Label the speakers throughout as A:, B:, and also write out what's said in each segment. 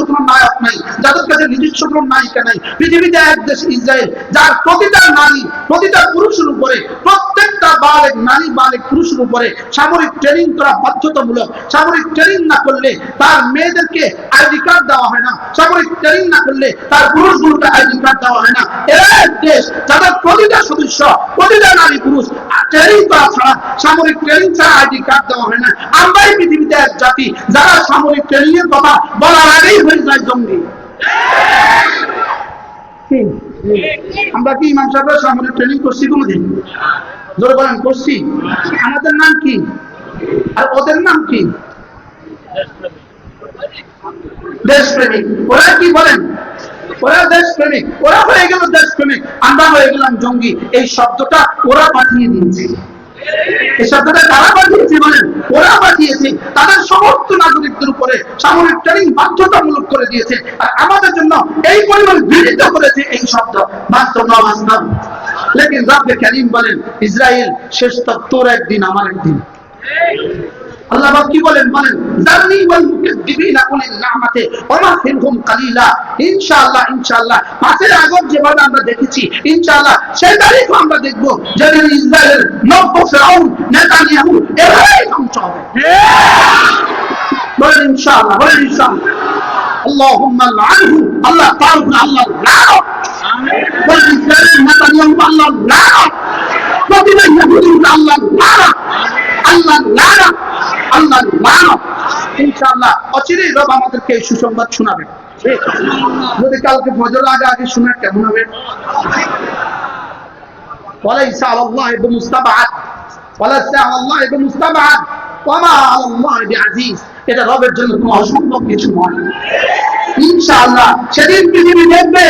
A: কোনো নাই নিজস্ব কোনো নায়িকা নাই। পৃথিবীতে এক দেশ ইসরায়েল, যার প্রতিটা নারী, প্রতিটা পুরুষের উপরে, প্রত্যেকটা বালেক নারী, বালেক পুরুষের উপরে সামরিক ট্রেনিং করা বাধ্যতামূলক। সামরিক ট্রেনিং না করলে তার মেয়েদেরকে আইডি কার্ড দেওয়া হয় না। সামরিক ট্রেনিং না করলে তার পুরুষগুলোকে আইডি কার্ড দেওয়া হয় না। এরা এক দেশ, যাদের প্রতিটা সদস্য, প্রতিটা নারী পুরুষ ট্রেনিং করা ছাড়া, সামরিক ট্রেনিং ছাড়া আইডি কার্ড দেওয়া হয় না। আমরাই পৃথিবীতে এক জাতি, যারা সামরিক ট্রেনিং কথা বলার আগেই হয়ে যায় জঙ্গি? আমরা কি ইমাম ট্রেনিং করছি কোনোদিন? জোরে বলেন, করছি। আমাদের নাম কি? আর ওদের নাম কি? দেশপ্রেমিক। ওরা কি বলেন? ওরা দেশপ্রেমিক। ওরা হয়ে গেল দেশপ্রেমিক। আমরা হয়ে গেলাম জঙ্গি। এই শব্দটা ওরা পাঠিয়ে দিয়েছে। তারা বলেন? ওরা তাদের সমস্ত নাগরিকদের উপরে সামরিক ট্রেনিং বাধ্যতামূলক করে দিয়েছে। আর আমাদের জন্য এই পরিমাণ বিনীত করেছে এই শব্দ। বাস্তব না লেকিন বলেন ইসরায়েল শেষ তত্ত্বর একদিন, আমার একদিন। আল্লাহ পাক কি বলেন? বলেন জান্নি ওয়াল মুকাদ্দিবিনা উলিল নি'মাতে ওয়া মাহিলহুম কালিলা। ইনশাআল্লাহ ইনশাআল্লাহ, পাঁচের আগর যেভাবে আমরা দেখেছি, ইনশাআল্লাহ, সেই তারিখও আমরা দেখব যেদিন ইসরায়েলের নব্য ফেরাউন নেতানিয়াহু এভাবেই ধ্বংস হবে। বলেন, ইনশাআল্লাহ বলেন, ইনশাআল্লাহ। اللهم لعنه الله تعالى الله لعنه বলেন, ইসরায়েলের নেতানিয়াহু আল্লাহ لعنه প্রতিটা ইহুদি আল্লাহ لعنه আল্লাহ لعنه আল্লাহর মানব, ইনশাআল্লাহ অচিরেই রব আমাদেরকে এই সুসংবাদ শোনাবে। যদি কালকে ফজর আগে আগে শোনা কেমন হবে? এটা রবের জন্য কোনো অসম্ভব কিছু নয়। ইনশাআল্লাহ সেদিন পৃথিবী দেখবে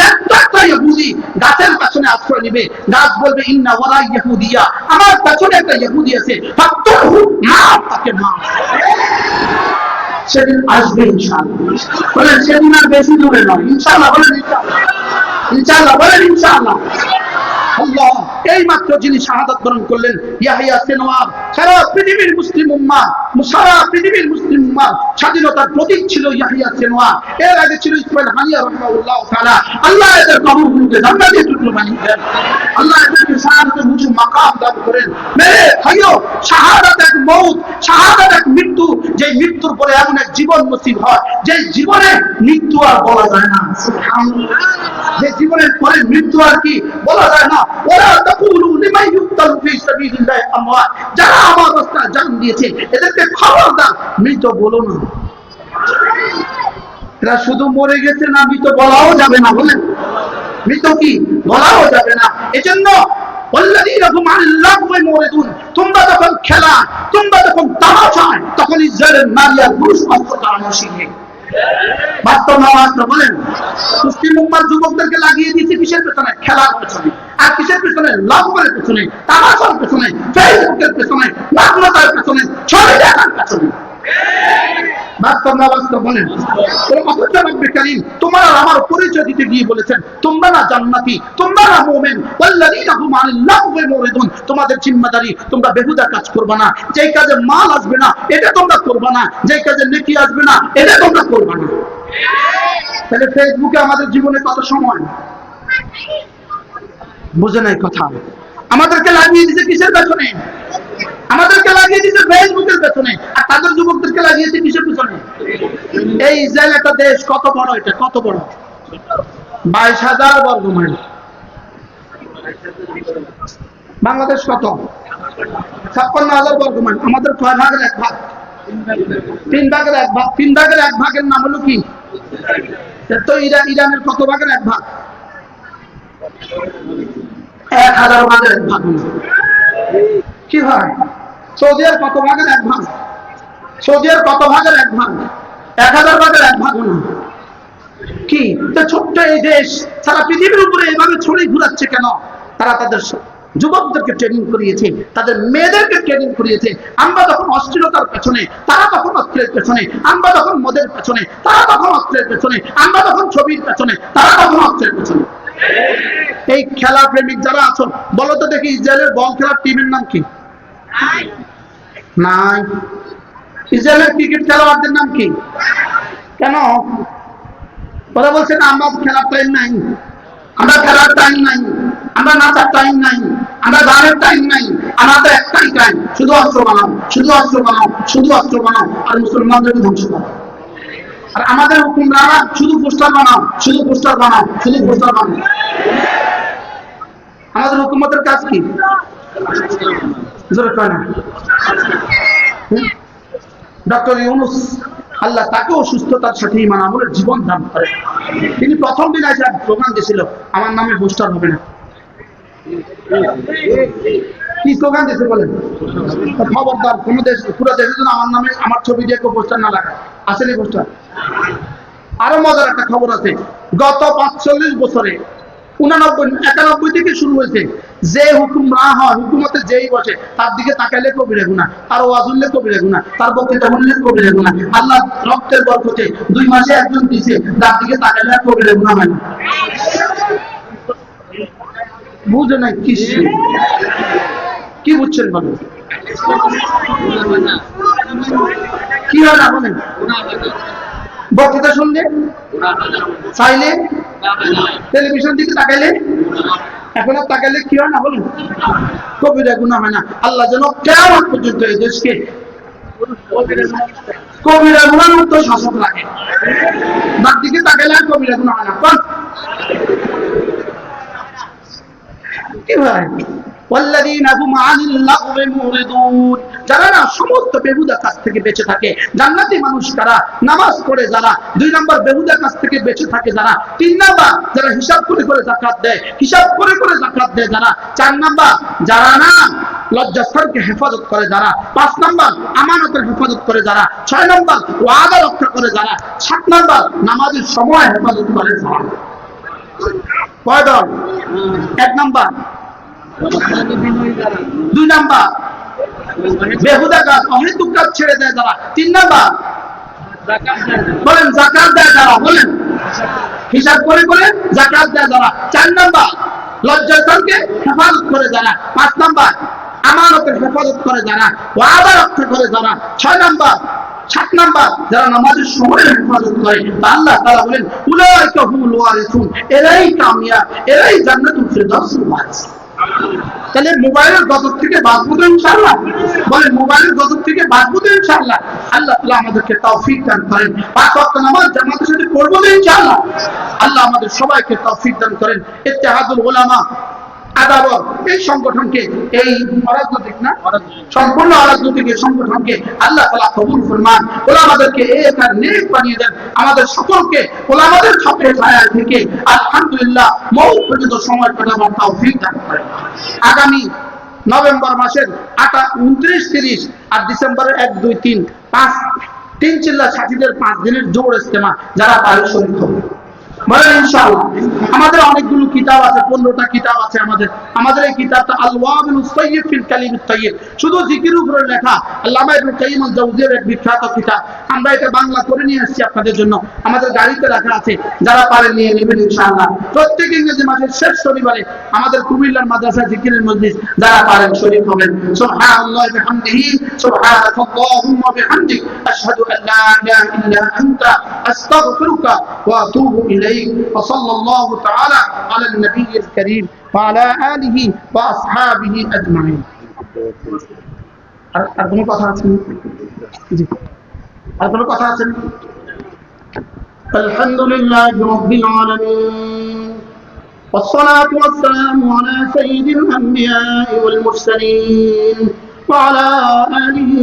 A: একটা একটা ইহুদি গাছের পেছনে আশ্রয় গাছ বলবে, ইন্না ওয়ালা ইহুদিয়া। আমার পেছনে একটা ইহুদি আছে। মা তাকে মা। সেদিন আসবে ইনশাআল্লাহ। বলেন, সেদিন আর বেশি দূরে নয়। ইনশাআল্লাহ বলেন ইনশাআল্লাহ। বলেন, ইনশাআল্লাহ। আল্লাহ এই মাত্র যিনি শাহাদাত বরণ করলেন, ইয়াহিয়া সিনওয়ার সারা পৃথিবীর মুসলিম উম্মাহ সারা পৃথিবীর মুসলিম স্বাধীনতার প্রতীক ছিল ইয়াহিয়া সিনওয়ার এর আগে ছিল ইসমাইল হানিয়া রাহমাহুল্লাহ তাআলা। আল্লাহ এদের কবরগুলোকে জান্নাতের টুকরো বানিয়ে দেন। আল্লাহ এদেরকে শাহাদাতের উঁচু মাকাম দান করেন। মেরে ভাইও, শাহাদাত এক মৌত, শাহাদাত এক মৃত্যু। যে মৃত্যুর পরে এমন এক জীবন নসিব হয় যে জীবনে মৃত্যু আর বলা যায় না। যে জীবনের পরে মৃত্যু আর কি বলা যায় না। ওরা তাকুলু যারা আমার জান দিয়েছে, এদেরকে খবর দাও, মৃত বলো না। এরা শুধু মরে গেছে না মৃত বলাও যাবে না, বলেন। মৃত কি? বলাও যাবে না। এজন্য তোমরা যখন খেলা, তোমরা যখন তারা চায় তখন ইসরায়েলের নারী আর পুরুষ বাস্তব বলেন। যুবকদেরকে লাগিয়ে দিয়েছে কিসের পেছনে? খেলার পেছনে। আর কিসের পেছনে? লম্বের পেছনে, তামাশার পেছনে, ফেসবুকের পেছনে নাগনতার পেছনে ছবি দেখার পেছনে। তোমাদের তোমরা কাজ করবে না। যেই কাজে মাল আসবে না, এটা তোমরা করবে না। যেই কাজে আসবে না, এটা তোমরা করবে না। তাহলে ফেসবুকে আমাদের জীবনে কত সময়? বুঝে নাই কথা। আমাদেরকে লাগিয়ে দিছে কিসের পেছনে? আমাদেরকে লাগিয়ে দিছে ফেসবুকের পেছনে। আর তাদের যুবকদেরকে লাগিয়েছে কিসের পেছনে? এই ইসরায়েল একটা দেশ, কত বড় এটা, কত বড়? বাইশ হাজার বর্গ মাইল। বাংলাদেশ কত? ছাপ্পান্ন হাজার বর্গ মাইল। আমাদের ছয় ভাগের এক ভাগ। তিন ভাগের এক ভাগ। তিন ভাগের এক ভাগের নাম হলো কি? তো ইরান ইরানের কত ভাগের এক ভাগ? এক হাজার ভাগের এক ভাগ। কি হয়? সৌদিয়ার কত ভাগের এক ভাগ? সৌদিয়ার কত ভাগের এক ভাগ? এক হাজার ভাগের এক ভাগ না। কি? ছোট্ট এই দেশ, সারা পৃথিবীর উপরে এইভাবে ছড়িয়ে ঘুরাচ্ছে কেন? তারা তাদের যুবকদেরকে ট্রেনিং করিয়েছে, তাদের মেয়েদেরকে ট্রেনিং করিয়েছে। আমরা যখন অশ্লীলতার পেছনে, তারা তখন অস্ত্রের পেছনে, আমরা যখন মদের পেছনে, তারা তখন অস্ত্রের পেছনে, আমরা যখন ছবির পেছনে, তারা তখন অস্ত্রের পেছনে। এই খেলা প্রেমিক যারা আছো, বলো তো দেখি ইসরায়েলের বল খেলার টিমের নাম কি? নাই। ইসরায়েলের ক্রিকেট খেলোয়াড়দের নাম কি? কেন? ওরা বলছে, না, আমরা খেলার টাইম নাই। আমরা খেলার টাইম নাই। আমরা নাচার টাইম নাই। আমরা গানের টাইম নাই। আমাদের একটাই টাইম শুধু অস্ত্র বানাও, শুধু অস্ত্র বানাও, শুধু অস্ত্র বানাও, আর মুসলমানদেরকে ধ্বংস করো। আর আমাদের হুকুমরা শুধু পোস্টার বানাও, শুধু পোস্টার বানাও, শুধু পোস্টার বানাও। আমাদের হুকুমতের কাজ কি? ডক্টর ইউনুস আল্লাহ তাকেও সুস্থতার সাথে ইমান আমলের জীবন দান করে। তিনি প্রথম দিন এসে স্লোগান দিয়েছিল, আমার নামে পোস্টার হবে না। কি স্লোগান দিয়েছে বলেন? খবরদার, কোন দেশ, পুরো দেশের জন্য আমার নামে, আমার ছবি দিয়ে কেউ পোস্টার না লাগায়। আসেনি পোস্টার আরও মজার একটা খবর আছে। গত পাঁচচল্লিশ বছরে, উনানব্বই, একানব্বই থেকে শুরু হয়েছে। যে হুকুম না হয়, হুকুমতে যেই বসে, তার দিকে তাকাইলে কবিরে গুণা, তার ওয়াজ উঠলে কবিরে গুণা, তার বক্তৃতা শুনলে কবিরে গুণা। আল্লাহ রক্তের বরকতে দুই মাসে একজন দিছে তার দিকে তাকাইলে আর কবিরে গুণা হয় না। বুঝে নাই কি কি বুঝছেন বলেন কি হয় না বক্তৃতা শুনলে? চাইলে? টেলিভিশন দিকে তাকাইলে? এখন আর তাকাইলে কি হয় না বলুন? কবিরা গুণা হয় না। আল্লাহ যেন কেমন পর্যন্ত এই দেশকে কবিরা গুণার মতো শাসক রাখে। তার দিকে তাকাইলে আর কবিরা গুণা হয় না। কি ভাই? যারা না সমস্ত কাছ থেকে বেঁচে থাকে, জান্নাতি মানুষ তারা, নামাজ যারা, দুই নম্বর কাছ থেকে বেঁচে থাকে যারা, তিন নাম্বার যারা হিসাব করে করে জাকাত দেয়, হিসাব করে করে জাকাত দেয় যারা, চার নাম্বার যারা না লজ্জাস্থানকে হেফাজত করে যারা, পাঁচ নম্বর আমানতের হেফাজত করে যারা, ছয় নম্বর ওয়াদা রক্ষা করে যারা, সাত নম্বর নামাজের সময় হেফাজত করে যারা। কয় দল? এক নম্বর দুই নাম্বার। বেহুদা কাজ অহেতুক কাজ ছেড়ে দেয় তিন নাম্বার। বলেন, জাকাত দেয় বলেন। হিসাব করে করে জাকাত দেয় চার নাম্বার হেফাজত করে যারা পাঁচ নাম্বার, আমানতের হেফাজত করে যারা ওয়াদা রক্ষা করে যারা ছয় নাম্বার, সাত নাম্বার, যারা নামাজের হেফাজত করে আল্লাহ তাআলা বলেন, উলাইকা হুমুল ওয়ারিসুন। এরাই কামিয়াব, এরাই জান্নাতুল ফিরদাউসের ওয়ারিস। তাহলে মোবাইলের গজব থেকে বাঁচবো তো ইনশাল্লাহ বলে মোবাইলের গজব থেকে বাঁচবো তো ইনশাল্লাহ আল্লাহ তালা আমাদেরকে তৌফিক দান করেন। পাঁচ ওয়াক্ত নামাজ জামাতের সাথে পড়ব তো ইনশাল্লাহ আল্লাহ আমাদের সবাইকে তৌফিক দান করেন। ইত্তেহাদুল উলামা এই সংগঠনকে, এই অরাজনৈতিক না? সম্পূর্ণ অরাজনৈতিক এই সংগঠনকে আল্লাহ তালা কবুল নেক বানিয়ে দেন। আমাদের সকলকে ছায়া থেকে আলহামদুলিল্লাহ মৌ পর্যন্ত সময় কাটাবার তাও দান আগামী নভেম্বর মাসের আটা উনত্রিশ, তিরিশ আর ডিসেম্বরের এক, দুই, তিন, পাঁচ, তিন চিল্লা সাথীদের পাঁচ দিনের জোর ইস্তেমা যারা পারে শরীর হবে। আমাদের অনেকগুলো কিতাব আছে, পনেরোটা কিতাব আছে আমাদের। আমাদের এই কিতাবটা শুধু জিকির উপরে লেখা এক বিখ্যাত কিতাব। আমরা এটা বাংলা করে নিয়ে আপনাদের জন্য। আমাদের গাড়িতে আছে, যারা নিয়ে নেবেন প্রত্যেক ইংরেজি মাসের শেষ শনিবারে আমাদের কুমিল্লার মাদ্রাসা জিকিরের মজলিস যারা পারেন শরীফ হবেন। সুবহানাল্লাহি وصلى الله تعالى على النبي الكريم وعلى آله وأصحابه أجمعين আর আর কোনো কথা আছে জি আর কোনো কথা আছে الحمد لله رب العالمين والصلاة والسلام على سيد الأنبياء والمرسلين وعلى آله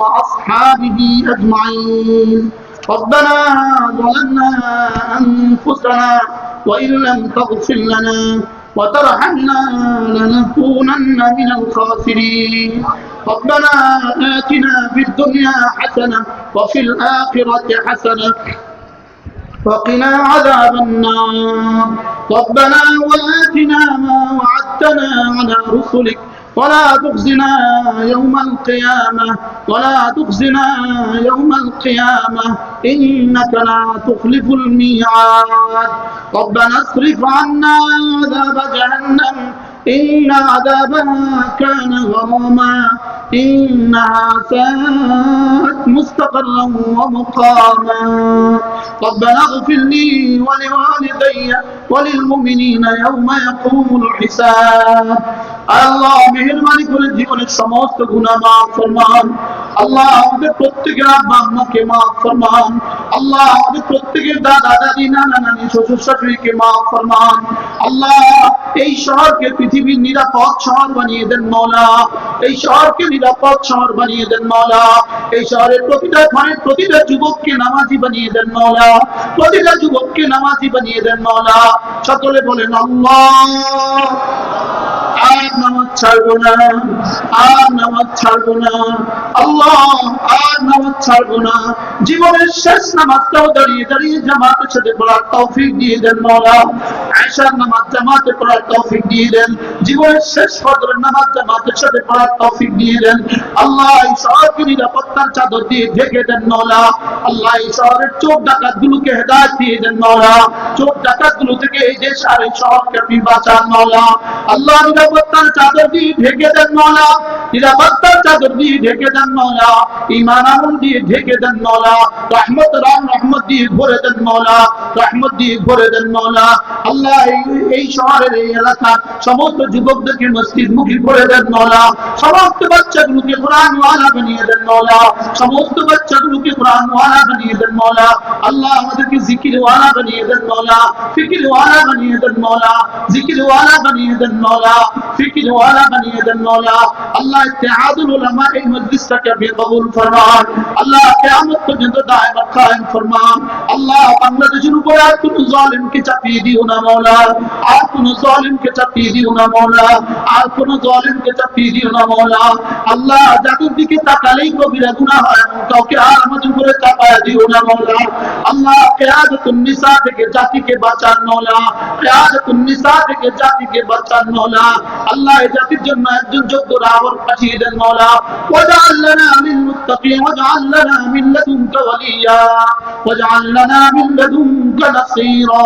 A: وأصحابه أجمعين ربنا ظلمنا أنفسنا وإن لم تغفر لنا وترحمنا لنكونن من الخاسرين. ربنا آتنا في الدنيا حسنة وفي الآخرة حسنة وقنا عذاب النار. ربنا وآتنا ما وعدتنا على رسلك ولا تخزنا يوم القيامة ولا تخزنا يوم القيامة إنك لا تخلف الميعاد. ربنا اصرف عنا عذاب جهنم إن عذابها كان غراما إنها ساءت مستقرا ومقاما. ربنا اغفر لي ولوالدي এই শহরকে পৃথিবীর নিরাপদ শহর বানিয়ে দেন মৌলা এই শহরকে নিরাপদ শহর বানিয়ে দেন মৌলা এই শহরের প্রতিটা ঘরের প্রতিটা যুবককে নামাজি বানিয়ে দেন মৌলা প্রতিটা যুবককে নামাজি বানিয়ে দেন মৌলা সকলে বলেন আর নামাজ ছাড়বো না আর নামাজ ছাড়বো না। আল্লাহ আর নামাজ ছাড়বো না। জীবনের শেষ নামাজটাও দাঁড়িয়ে দাঁড়িয়ে জামাতের সাথে পড়ার তৌফিক দিয়ে দেন মৌলা। আয়সার নামাজ জামাতে পড়ার তৌফিক দিয়ে দেন। জীবনের শেষ ফজরের নামাজ জামাতের সাথে পড়ার তৌফিক দিয়ে দেন। আল্লাহ এই শহরকে নিরাপত্তার চাদর দিয়ে ঢেকে দেন মৌলা। আল্লাহ এই শহরের চোখ ডাকাত গুলোকে হেদায়ত দিয়ে দেন মৌলা। চোখ ডাকাতগুলো থেকে এই দেশ আর এই শহরকে আপনি বাঁচান মৌলা। আল্লাহ নিরাপত্তার চাদর দিয়ে ঢেকে দেন মৌলা। নিরাপত্তার চাদর দিয়ে ঢেকে দেন মৌলা। ইমান দিয়ে ঢেকে দেন মৌলা। রহমত রাম রহমত দিয়ে ভরে দেন মৌলা। রহমত দিয়ে ভরে দেন মৌলা। আল্লাহ, এই- এই শহরের এই এলাকার সমস্ত যুবকদেরকে মসজিদ মুখী করে দেন মৌলা। সমস্ত বাচ্চাগুলোকে কোরআন ওয়ালা বানিয়ে দেন সমস্ত বাচ্চাগুলোকে কোরআন ওয়ালা বানিয়ে দেন মৌলা, আল্লাহ আমাদেরকে জিকির ওয়ালা বানিয়ে দেন মৌলা, ফিকির ওয়ালা বানিয়ে দেন মৌলা, জিকির ওয়ালা বানিয়ে দেন মৌলা, ফিকির ওয়ালা বানিয়ে দেন মৌলা। আল্লাহ ইত্তেহাদুল উলামা এই মজলিসটাকে আপনি ফরমান। আল্লাহ কিয়ামত পর্যন্ত দায়মত কায়েম ফরমান। আল্লাহ বাংলাদেশের উপর আর কোন জালিমকে চাপিয়ে দিও না মৌলা, আর কোন জালিমকে চাপিয়ে দিও না মৌলা, আর কোন জালিমকে চাপিয়ে দিও না মৌলা। আল্লাহ যাদের দিকে তাকালেই কবিরা গুনাহ হয় কাউকে আর আমাদের উপরে চাপায়া দিও না মৌলা। আল্লাহ কিয়াদতুন নিসা থেকে জাতিকে বাঁচান মৌলা। কিয়াদতুন নিসা থেকে জাতিকে বাঁচান মৌলা। আল্লাহ এই জাতির জন্য একজন যোগ্য রাবণ পাঠিয়ে দেন মৌলা। ওয়াজআল লানা মিন মুত্তাকিন ওয়াজআল লানা মিন লাদুনকা ওয়ালিয়া। ওয়াজআল লানা মিন লাদুনকা নাসীরা।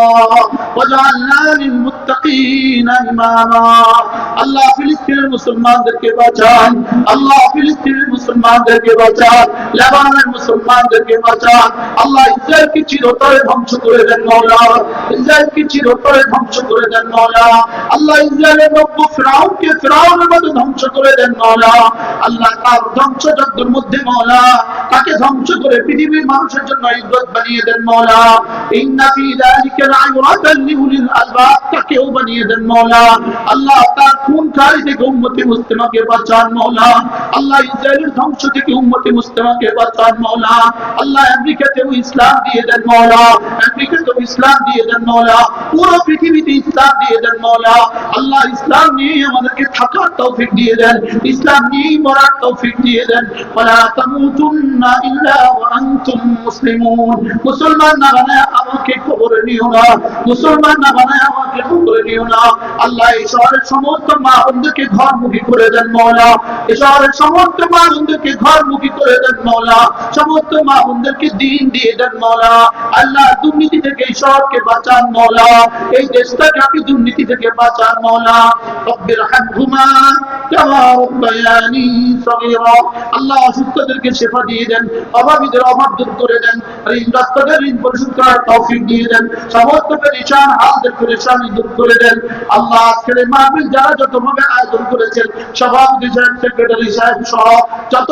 A: ওয়াজআলনা লিল মুত্তাকিনা ইমামা। আল্লাহ ফিলিস্তিনের মুসলমানদেরকে বাঁচান, আল্লাহ ফিলিস্তিনের মুসলমানদেরকে বাঁচান, লেবাননের মুসলমানদেরকে বাঁচান। আল্লাহ ইসরায়েলকে চিরতরে ধ্বংস করে দেন মৌলা ইসরায়েলকে চিরতরে ধ্বংস করে দেন মৌলা আল্লাহ ইসরায়েলের নব্য ফেরাউনকে ফেরাউনের মতো ধ্বংস করে দেন মৌলা আল্লাহ তার ধ্বংসযজ্ঞের মধ্যে মৌলা তাকে ধ্বংস করে পৃথিবীর মানুষের জন্য ইজ্জত বানিয়ে দেন মৌলা ইন্না ফি যালিকা লাইরাতান লিউলিল আলবাব, তাকেও বানিয়ে দেন মৌলা আল্লাহ তার খুন খারি থেকে উম্মতি মুসলিমাকে বাঁচান মৌলা আল্লাহ ইসরায়েলের ধ্বংস থেকে উম্মতি মুসলিমাকে বাঁচান মৌলা আল্লাহ আমেরিকাতেও ইসলাম দিয়ে দেন মৌলা আমেরিকাতেও ইসলাম দিয়ে দেন মৌলা পুরো পৃথিবীতে ইসলাম দিয়ে দেন মৌলা আল্লাহ ইসলাম নিয়ে আমাদেরকে থাকার তৌফিক দিয়ে দেন। ইসলাম নিয়ে মরার তৌফিক দিয়ে দেন। ওয়ালা তামুতুন্না ইল্লা ওয়া আনতুম মুসলিমুন। মুসলমান না বানায় আমাকে কবরে নিও না। মুসলমান না বানায় আমাকে কবরে নিও না। আল্লাহ এই শহরের সমস্ত ঘরমুখী করে দেন মৌলা। এই শহরের সমস্ত মা ঘরমুখী করে দেন মৌলা। সমস্ত দিন দিয়ে দেন মৌলা। আল্লাহ দুর্নীতি থেকে এই শহরকে বাঁচান মৌলা। এই দেশটাকে আপনি দুর্নীতি থেকে বাঁচান মৌলা। আল্লাহ অসুস্থদেরকে দিয়ে দেন, অভাবীদের অভাব করে দেন ঋণগ্রস্তদের ঋণ পরিশোধ করার দিয়ে দেন, সমস্ত হালদের দূর করে দেন। আল্লাহ আজকের যারা আয়োজন করেছেন, সভাপতি সাহেব সেক্রেটারি সাহেব সহ যত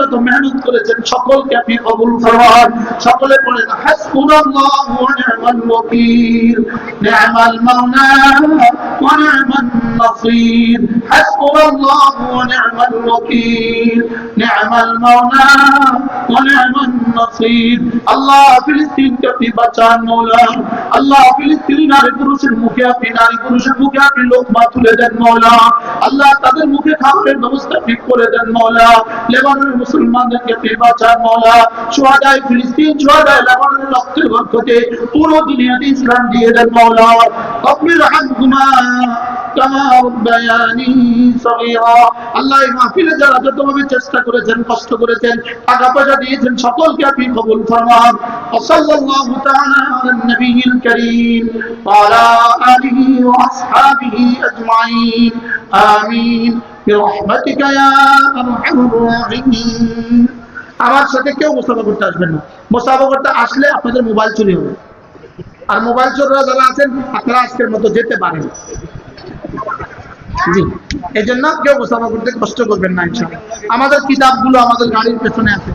A: যত মেহনত করেছেন, সকলকে আপনি কবুল ফরমান। সকলে হাসবুনাল্লাহু ওয়া নি'মাল ওয়াকিল, নি'মাল মাওলা ওয়া নি'মান নাসির, হাসবুনাল্লাহু ওয়া নি'মাল ওয়াকিল, নি'মাল মাওলা ওয়া নি'মান নাসির। আল্লাহ ফিলিস্তিনকে বাঁচান মৌলা। আল্লাহ নারী পুরুষের মুখে আপনি নারী পুরুষের মুখে আপনি লোকমা তুলে দেন মৌলা। আল্লাহ তাদের মুখে খাবারের ব্যবস্থা ঠিক করে দেন মৌলা। লেবাননের মুসলমানদেরকে আপনি বাঁচান মৌলা। সোহাদায় ফিলিস্তিন সোহাদায় লেবাননের রক্তের পুরো দুনিয়াতে ইসলাম দিয়ে দেন মৌলা। আল্লাহ মাহফিলে যারা যতভাবে চেষ্টা করেছেন, কষ্ট করেছেন, টাকা পয়সা দিয়েছেন, সকলকে আপনি কবুল ফরমান। وصلى الله تعالى على النبي الكريم الكريم وعلى آله وأصحابه أجمعين آمين برحمتك يا أرحم الراحمين আমার সাথে কেউ মোসাফা করতে আসবেন না মোসাফা করতে আসলে আপনাদের মোবাইল চুরি হবে আর মোবাইল চোররা যারা আছেন আপনারা আজকের মতো যেতে পারেন জি এই জন্য কেউ মোসাফা করতে কষ্ট করবেন না ইনশাআল্লাহ আমাদের কিতাবগুলো আমাদের গাড়ির পেছনে আছে